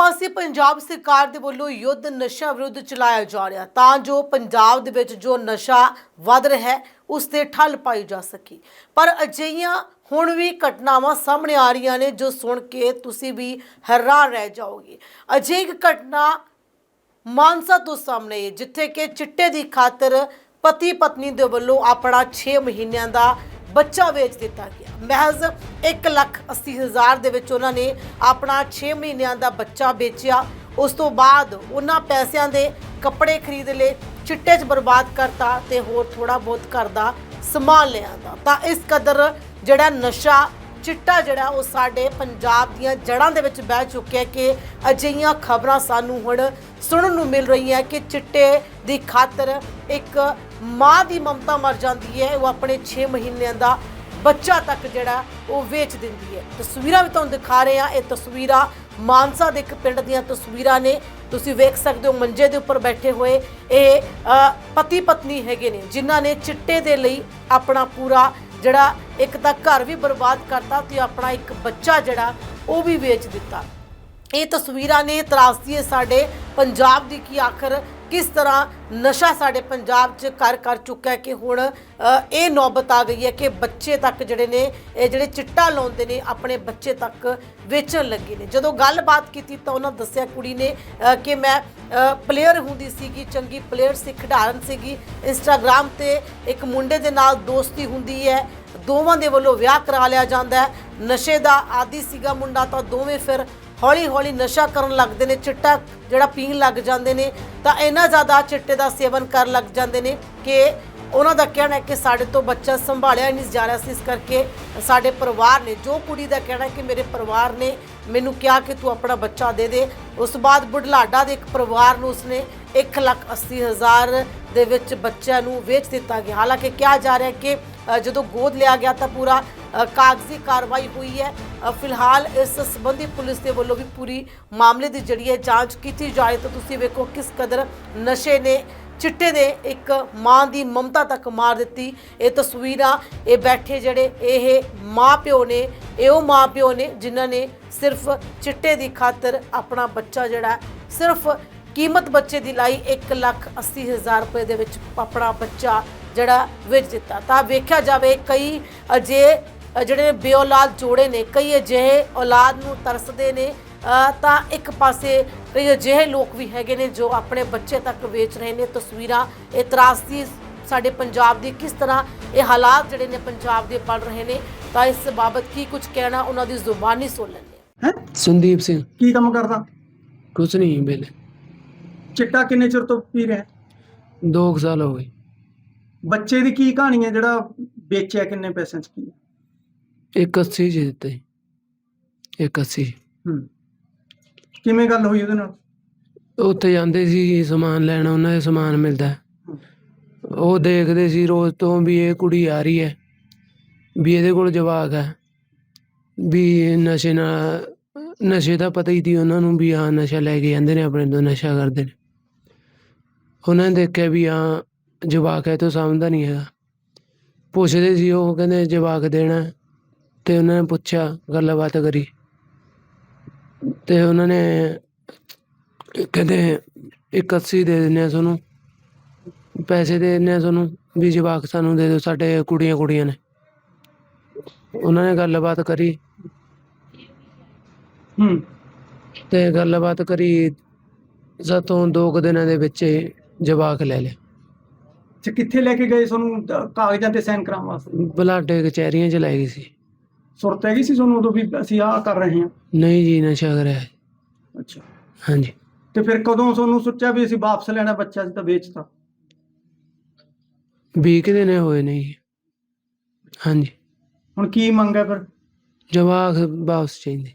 ਪਾਸੇ ਪੰਜਾਬ ਸਰਕਾਰ ਦੇ ਵੱਲੋਂ ਯੁੱਧ ਨਸ਼ਾ ਵਿਰੁੱਧ ਚਲਾਇਆ ਜਾ ਰਿਹਾ। ਤਾਂ ਜੋ ਪੰਜਾਬ ਦੇ ਵਿੱਚ ਜੋ ਨਸ਼ਾ ਵੱਧ ਰਿਹਾ ਹੈ ਉਸ ਤੇ ਠੱਲ ਪਾਈ ਜਾ ਸਕੇ। ਪਰ ਅਜਿਹੀਆਂ ਹੁਣ ਵੀ ਘਟਨਾਵਾਂ ਸਾਹਮਣੇ ਆ ਰਹੀਆਂ ਨੇ ਜੋ ਸੁਣ ਕੇ ਤੁਸੀਂ ਵੀ ਹੈਰਾਨ ਰਹਿ ਜਾਓਗੇ। ਅਜਿਹੀ ਇੱਕ ਘਟਨਾ ਮਾਨਸਾ ਤੋਂ ਸਾਹਮਣੇ ਹੈ, ਜਿੱਥੇ ਕਿ ਚਿੱਟੇ ਦੀ ਖਾਤਰ ਪਤੀ ਪਤਨੀ ਦੇ ਵੱਲੋਂ ਆਪਣਾ 6 ਮਹੀਨਿਆਂ ਦਾ ਬੱਚਾ ਵੇਚ ਦਿੱਤਾ ਗਿਆ। ਮਹਿਜ਼ 1 ਲੱਖ 80 ਹਜ਼ਾਰ ਦੇ ਵਿੱਚ ਉਹਨਾਂ ਨੇ ਆਪਣਾ 6 ਮਹੀਨਿਆਂ ਦਾ ਬੱਚਾ ਵੇਚਿਆ। ਉਸ ਤੋਂ ਬਾਅਦ ਉਹਨਾਂ ਪੈਸਿਆਂ ਦੇ ਕੱਪੜੇ ਖਰੀਦ ਲਏ, ਚਿੱਟੇ 'ਚ ਬਰਬਾਦ ਕਰਤਾ ਤੇ ਹੋਰ ਥੋੜਾ ਬਹੁਤ ਘਰ ਦਾ ਸਮਾਨ ਲਿਆਂਦਾ। ਤਾਂ ਇਸ ਕਦਰ ਜਿਹੜਾ ਨਸ਼ਾ ਚਿੱਟਾ ਜਿਹੜਾ ਉਹ ਸਾਡੇ ਪੰਜਾਬ ਦੀਆਂ ਜੜ੍ਹਾਂ ਦੇ ਵਿੱਚ ਬਹਿ ਚੁੱਕਿਆ ਕਿ ਅਜਿਹੀਆਂ ਖਬਰਾਂ ਸਾਨੂੰ ਹੁਣ ਸੁਣਨ ਨੂੰ ਮਿਲ ਰਹੀਆਂ ਕਿ ਚਿੱਟੇ ਦੀ ਖਾਤਰ ਇੱਕ ਮਾਂ ਦੀ ਮਮਤਾ ਮਰ ਜਾਂਦੀ ਹੈ। ਉਹ ਆਪਣੇ 6 ਮਹੀਨਿਆਂ ਦਾ ਬੱਚਾ ਤੱਕ ਜਿਹੜਾ ਉਹ ਵੇਚ ਦਿੰਦੀ ਹੈ। ਤਸਵੀਰਾਂ ਵੀ ਤੁਹਾਨੂੰ ਦਿਖਾ ਰਹੇ ਹਾਂ। ਇਹ ਤਸਵੀਰਾਂ ਮਾਨਸਾ ਦੇ ਇੱਕ ਪਿੰਡ ਦੀਆਂ ਤਸਵੀਰਾਂ ਨੇ। ਤੁਸੀਂ ਵੇਖ ਸਕਦੇ ਹੋ ਮੰਜੇ ਦੇ ਉੱਪਰ ਬੈਠੇ ਹੋਏ ਇਹ ਪਤੀ ਪਤਨੀ ਹੈਗੇ ਨੇ, ਜਿਨ੍ਹਾਂ ਨੇ ਚਿੱਟੇ ਦੇ ਲਈ ਆਪਣਾ ਪੂਰਾ ਜਿਹੜਾ ਇੱਕ ਤਾਂ ਘਰ ਵੀ ਬਰਬਾਦ ਕਰਤਾ ਤੇ ਆਪਣਾ ਇੱਕ ਬੱਚਾ ਜਿਹੜਾ, ਉਹ ਵੀ ਵੇਚ ਦਿੱਤਾ। ਇਹ ਤਸਵੀਰਾਂ ਨੇ ਤਰਾਸਦੀ ਹੈ ਸਾਡੇ ਪੰਜਾਬ ਦੀ ਕੀ ਆਖਰ ਕਿਸ ਤਰ੍ਹਾਂ ਨਸ਼ਾ ਸਾਡੇ ਪੰਜਾਬ 'ਚ ਕਰ ਕਰ ਚੁੱਕਾ ਹੈ ਕਿ ਹੁਣ ਅ, ਇਹ ਨੌਬਤ ਆ ਗਈ ਹੈ ਕਿ ਬੱਚੇ ਤੱਕ ਜਿਹੜੇ ਨੇ ਇਹ ਜਿਹੜੇ ਚਿੱਟਾ ਲਾਉਂਦੇ ਨੇ ਆਪਣੇ ਬੱਚੇ ਤੱਕ ਵੇਚਣ ਲੱਗੇ ਨੇ। ਜਦੋਂ ਗੱਲਬਾਤ ਕੀਤੀ ਤਾਂ ਉਹਨਾਂ ਦੱਸਿਆ ਕੁੜੀ ਨੇ ਅ, ਕਿ ਮੈਂ ਪਲੇਅਰ ਹੁੰਦੀ ਸੀਗੀ ਚੰਗੀ ਪਲੇਅਰ ਸੀ ਖਿਡਾਰਨ ਸੀਗੀ। ਇੰਸਟਾਗ੍ਰam ਤੇ ਇੱਕ ਮੁੰਡੇ ਦੇ ਨਾਲ ਦੋਸਤੀ ਹੁੰਦੀ ਹੈ ਦੋਵਾਂ ਦੇ ਵੱਲੋਂ ਵਿਆਹ ਕਰਾ ਲਿਆ ਜਾਂਦਾ ਹੈ। ਨਸ਼ੇ ਦਾ ਆਦੀ ਸੀਗਾ ਮੁੰਡਾ ਤਾਂ ਦੋਵੇਂ ਫਿਰ ਹੌਲੀ ਹੌਲੀ ਨਸ਼ਾ ਕਰਨ ਲੱਗਦੇ ਨੇ, ਚਿੱਟਾ ਜਿਹੜਾ ਪੀਣ ਲੱਗ ਜਾਂਦੇ ਨੇ, ਤਾਂ ਇੰਨਾ ਜ਼ਿਆਦਾ ਚਿੱਟੇ ਦਾ ਸੇਵਨ ਕਰਨ ਲੱਗ ਜਾਂਦੇ ਨੇ ਕਿ ਉਹਨਾਂ ਦਾ ਕਹਿਣਾ ਹੈ ਕਿ ਸਾਡੇ ਤੋਂ ਬੱਚਾ ਸੰਭਾਲਿਆ ਹੀ ਨਹੀਂ ਜਾ ਰਿਹਾ ਸੀ। ਇਸ ਕਰਕੇ ਸਾਡੇ ਪਰਿਵਾਰ ਨੇ, ਜੋ ਕੁੜੀ ਦਾ ਕਹਿਣਾ ਕਿ ਮੇਰੇ ਪਰਿਵਾਰ ਨੇ ਮੈਨੂੰ ਕਿਹਾ ਕਿ ਤੂੰ ਆਪਣਾ ਬੱਚਾ ਦੇ ਦੇ। ਉਸ ਤੋਂ ਬਾਅਦ ਬੁਢਲਾਡਾ ਦੇ ਇੱਕ ਪਰਿਵਾਰ ਨੂੰ ਉਸਨੇ 1 ਲੱਖ 80 ਹਜ਼ਾਰ ਦੇ ਵਿੱਚ ਬੱਚਿਆਂ ਨੂੰ ਵੇਚ ਦਿੱਤਾ ਗਿਆ। ਹਾਲਾਂਕਿ ਕਿਹਾ ਜਾ ਰਿਹਾ ਕਿ ਜਦੋਂ ਗੋਦ ਲਿਆ ਗਿਆ ਤਾਂ ਪੂਰਾ ਕਾਗਜ਼ੀ ਕਾਰਵਾਈ ਹੋਈ ਹੈ। ਫਿਲਹਾਲ ਇਸ ਸੰਬੰਧੀ ਪੁਲਿਸ ਦੇ ਵੱਲੋਂ ਵੀ ਪੂਰੀ ਮਾਮਲੇ ਦੀ ਜਿਹੜੀ ਹੈ ਜਾਂਚ ਕੀਤੀ ਜਾ ਰਹੀ ਤਾਂ ਤੁਸੀਂ ਵੇਖੋ ਕਿਸ ਕਦਰ ਨਸ਼ੇ ਨੇ, ਚਿੱਟੇ ਨੇ ਇੱਕ ਮਾਂ ਦੀ ਮਮਤਾ ਤੱਕ ਮਾਰ ਦਿੱਤੀ। ਇਹ ਤਸਵੀਰਾਂ, ਇਹ ਬੈਠੇ ਜਿਹੜੇ ਇਹ ਮਾਂ ਪਿਓ ਨੇ, ਇਹ ਉਹ ਮਾਂ ਪਿਓ ਨੇ ਜਿਨ੍ਹਾਂ ਨੇ ਸਿਰਫ ਚਿੱਟੇ ਦੀ ਖਾਤਰ ਆਪਣਾ ਬੱਚਾ ਜਿਹੜਾ ਸਿਰਫ ਕੀਮਤ ਬੱਚੇ ਦੀ ਲਾਈ 1 ਲੱਖ 80 ਹਜ਼ਾਰ ਰੁਪਏ ਦੇ ਵਿੱਚ ਆਪਣਾ ਬੱਚਾ ਜਿਹੜਾ ਵੇਚ ਦਿੱਤਾ। ਤਾਂ ਵੇਖਿਆ ਜਾਵੇ ਕਈ ਅਜੇ ਜਿਹੜੇ ਬੇਔਲਾਦ ਜੋੜੇ ਨੇ ਕਈ ਅਜਿਹੇ ਔਲਾਦ ਨੂੰ ਤਰਸਦੇ ਨੇ ਤਾਂ ਇੱਕ ਪਾਸੇ ਕਈ ਅਜਿਹੇ ਲੋਕ ਵੀ ਹੈਗੇ ਨੇ ਜੋ ਆਪਣੇ ਬੱਚੇ ਤੱਕ ਵੇਚ ਰਹੇ ਨੇ ਤਸਵੀਰਾਂ ਇਹ ਤਰਾਸਦੀ ਸਾਡੇ ਪੰਜਾਬ ਦੀ ਕਿਸ ਤਰ੍ਹਾਂ ਇਹ ਹਾਲਾਤ ਜਿਹੜੇ ਨੇ ਪੰਜਾਬ ਦੇ ਬਣ ਰਹੇ ਨੇ ਤਾਂ ਇਸ ਬਾਬਤ ਕੀ ਕੁਝ ਕਹਿਣਾ ਉਹਨਾਂ ਦੀ ਜ਼ੁਬਾਨੀ ਸੁਣ ਲੈਂਦੇ ਹਾਂ। ਸੰਦੀਪ ਸਿੰਘ। ਕੀ ਕੰਮ ਕਰਦਾ? ਕੁਛ ਨਹੀਂ ਵੇਲੇ ਚਿੱਟਾ ਕਿੰਨੇ ਚਿਰ ਤੋਂ ਪੀ ਰਿਹਾ? ਦੋ ਕੁ ਸਾਲ ਹੋ ਗਏ। ਬੱਚੇ ਦੀ ਕੀ ਕਹਾਣੀ ਹੈ? ਜਿਹੜਾ ਵੇਚਿਆ ਕਿੰਨੇ ਪੈਸਿਆਂ ਚ ਕੀ ਹੈ? ਇੱਕ ਅੱਸੀ ਜੀ ਦਿੱਤੇ ਇੱਕ ਅੱਸੀ ਹੂੰ ਕਿਵੇਂ ਗੱਲ ਹੋਈ ਉਹਦੇ ਨਾਲ ਉੱਥੇ ਜਾਂਦੇ ਸੀ ਸਮਾਨ ਲੈਣ ਉਹਨਾਂ ਦੇ ਸਮਾਨ ਮਿਲਦਾ। ਉਹ ਦੇਖਦੇ ਸੀ ਰੋਜ਼ ਤੋਂ ਵੀ ਇਹ ਕੁੜੀ ਆ ਰਹੀ ਹੈ ਵੀ ਇਹਦੇ ਕੋਲ ਜਵਾਕ ਹੈ ਵੀ ਇਹ ਨਸ਼ੇ ਨਾਲ ਨਸ਼ੇ ਦਾ ਪਤਾ ਹੀ ਸੀ ਉਹਨਾਂ ਨੂੰ ਵੀ ਹਾਂ ਨਸ਼ਾ ਲੈ ਕੇ ਜਾਂਦੇ ਨੇ ਆਪਣੇ ਤੋਂ ਨਸ਼ਾ ਕਰਦੇ ਨੇ ਉਹਨਾਂ ਨੇ ਦੇਖਿਆ ਵੀ ਹਾਂ ਜਵਾਕ ਹੈ ਤੋਂ ਸਮਝਦਾ ਨਹੀਂ ਹੈਗਾ ਪੁੱਛਦੇ ਸੀ ਉਹ ਕਹਿੰਦੇ ਜਵਾਕ ਦੇਣਾ। ਤੇ ਉਹਨਾਂ ਨੇ ਪੁੱਛਿਆ ਗੱਲਬਾਤ ਕਰੀ। ਤੇ ਉਹਨਾਂ ਨੇ ਕਹਿੰਦੇ ਇੱਕ ਅੱਸੀ ਦੇ ਦਿੰਦੇ ਆ ਤੁਹਾਨੂੰ। ਪੈਸੇ ਦੇ ਦਿੰਦੇ ਆ ਤੁਹਾਨੂੰ ਵੀ ਜਵਾਕ ਸਾਨੂੰ ਦੇ ਦਿਓ ਸਾਡੇ ਕੁੜੀਆਂ ਕੁੜੀਆਂ ਨੇ। ਉਹਨਾਂ ਨੇ ਗੱਲਬਾਤ ਕਰੀ। ਹੂੰ। ਤੇ ਗੱਲਬਾਤ ਕਰੀ ਸਾਤੋਂ ਦੋ ਕੁ ਦਿਨਾਂ ਦੇ ਵਿੱਚ ਹੀ ਜਵਾਕ ਲੈ ਲਿਆ ਤੇ ਕਿੱਥੇ ਲੈ ਕੇ ਗਏ ਤੁਹਾਨੂੰ ਕਾਗਜ਼ਾਂ ਤੇ ਸਾਈਨ ਕਰਾਉਣ ਵਾਸਤੇ? ਬਲਾਡੇ ਕਚਹਿਰੀਆਂ ਚ ਲੈ ਗਈ ਸੀ। ਸੁਰਤ ਹੈਗੀ ਸੀ ਤੁਹਾਨੂੰ ਉਦੋਂ ਵੀ ਅਸੀਂ ਆਹ ਕਰ ਰਹੇ ਹਾਂ? ਨਹੀਂ ਜੀ ਨਸ਼ਾ ਕਰਿਆ ਅੱਛਾ। ਹਾਂਜੀ। ਤੇ ਫਿਰ ਕਦੋਂ ਤੁਹਾਨੂੰ ਸੋਚਿਆ ਵੀ ਅਸੀਂ ਵਾਪਸ ਲੈਣਾ ਬੱਚਾ ਸੀ ਤਾਂ ਵੇਚਤਾ? ਵੀਹ ਕੁ ਦਿਨ ਹੋਏ ਨੇ ਜੀ। ਹਾਂਜੀ। ਹੁਣ ਕੀ ਮੰਗ ਹੈ ਫਿਰ? ਜਵਾਕ ਵਾਪਸ ਚਾਹੀਦੇ।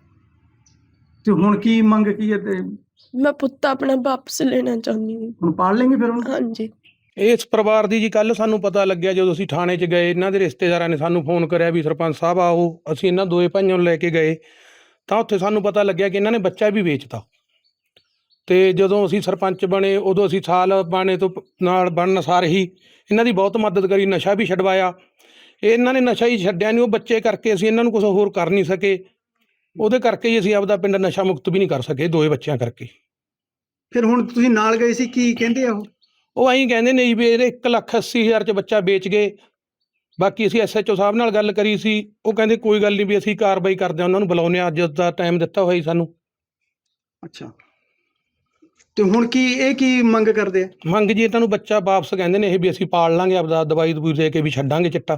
ਤੇ ਹੁਣ ਕੀ ਮੰਗ ਕੀ ਹੈ ਤੇ? ਮੈਂ ਪੁੱਤ ਆਪਣਾ ਵਾਪਸ ਲੈਣਾ ਚਾਹੁੰਦੀ ਹਾਂ। ਹੁਣ ਪਾੜ ਲੈਂਗੇ ਫਿਰ ਹੁਣ ਹਾਂਜੀ। ਇਸ ਪਰਿਵਾਰ ਦੀ ਜੀ ਕੱਲ ਸਾਨੂੰ ਪਤਾ ਲੱਗਿਆ ਜਦੋਂ ਅਸੀਂ ਥਾਣੇ 'ਚ ਗਏ ਇਹਨਾਂ ਦੇ ਰਿਸ਼ਤੇਦਾਰਾਂ ਨੇ ਸਾਨੂੰ ਫੋਨ ਕਰਿਆ ਵੀ ਸਰਪੰਚ ਸਾਹਿਬ ਆਓ ਅਸੀਂ ਇਹਨਾਂ ਦੋਏ ਭਾਈਆਂ ਨੂੰ ਲੈ ਕੇ ਗਏ। ਤਾਂ ਉੱਥੇ ਸਾਨੂੰ ਪਤਾ ਲੱਗਿਆ ਕਿ ਇਹਨਾਂ ਨੇ ਬੱਚਾ ਵੀ ਵੇਚਤਾ। ਤੇ ਜਦੋਂ ਅਸੀਂ ਸਰਪੰਚ ਬਣੇ ਉਦੋਂ ਅਸੀਂ ਸਾਲ ਬਾਣੇ ਤੋਂ ਨਾਲ ਬਣਨ ਸਾਰ ਹੀ ਇਹਨਾਂ ਦੀ ਬਹੁਤ ਮਦਦ ਕਰੀ ਨਸ਼ਾ ਵੀ ਛਡਵਾਇਆ। ਇਹਨਾਂ ਨੇ ਨਸ਼ਾ ਹੀ ਛੱਡਿਆ ਨਹੀਂ ਉਹ ਬੱਚੇ ਕਰਕੇ ਅਸੀਂ ਇਹਨਾਂ ਨੂੰ ਕੁਝ ਹੋਰ ਕਰ ਨਹੀਂ ਸਕੇ। ਉਹਦੇ ਕਰਕੇ ਹੀ ਅਸੀਂ ਆਪਦਾ ਪਿੰਡ ਨਸ਼ਾ ਮੁਕਤ ਵੀ ਨਹੀਂ ਕਰ ਸਕੇ ਦੋਏ ਬੱਚਿਆਂ ਕਰਕੇ। ਫਿਰ ਹੁਣ ਤੁਸੀਂ ਨਾਲ ਗਏ ਸੀ ਕੀ ਕਹਿੰਦੇ ਆ ਉਹ? ਉਹ ਐਂ ਕਹਿੰਦੇ ਨੇ ਜੀ ਵੀ ਇਹਦੇ 1 ਲੱਖ 80 ਹਜ਼ਾਰ ਚ ਬੱਚਾ ਵੇਚ ਗਏ। ਬਾਕੀ ਅਸੀਂ ਐਸਐਚਓ ਸਾਹਿਬ ਨਾਲ ਗੱਲ ਕਰੀ ਸੀ ਉਹ ਕਹਿੰਦੇ ਕੋਈ ਗੱਲ ਨਹੀਂ ਵੀ ਅਸੀਂ ਕਾਰਵਾਈ ਕਰਦੇ ਹਾਂ ਉਹਨਾਂ ਨੂੰ ਬੁਲਾਉਂਦੇ ਹਾਂ ਅੱਜ ਦਾ ਟਾਈਮ ਦਿੱਤਾ ਹੋਇਆ ਜੀ ਸਾਨੂੰ। ਅੱਛਾ। ਤੇ ਹੁਣ ਕੀ ਇਹ ਕੀ ਮੰਗ ਕਰਦੇ ਆ? ਮੰਗ ਜੀ ਇਹਨਾਂ ਨੂੰ ਬੱਚਾ ਵਾਪਸ ਕਹਿੰਦੇ ਨੇ ਇਹ ਵੀ ਅਸੀਂ ਪਾਲ ਲਾਂਗੇ ਆਪਦਾ ਦਵਾਈ ਦਵਾਈ ਦੇ ਕੇ ਵੀ ਛੱਡਾਂਗੇ ਚਿੱਟਾ।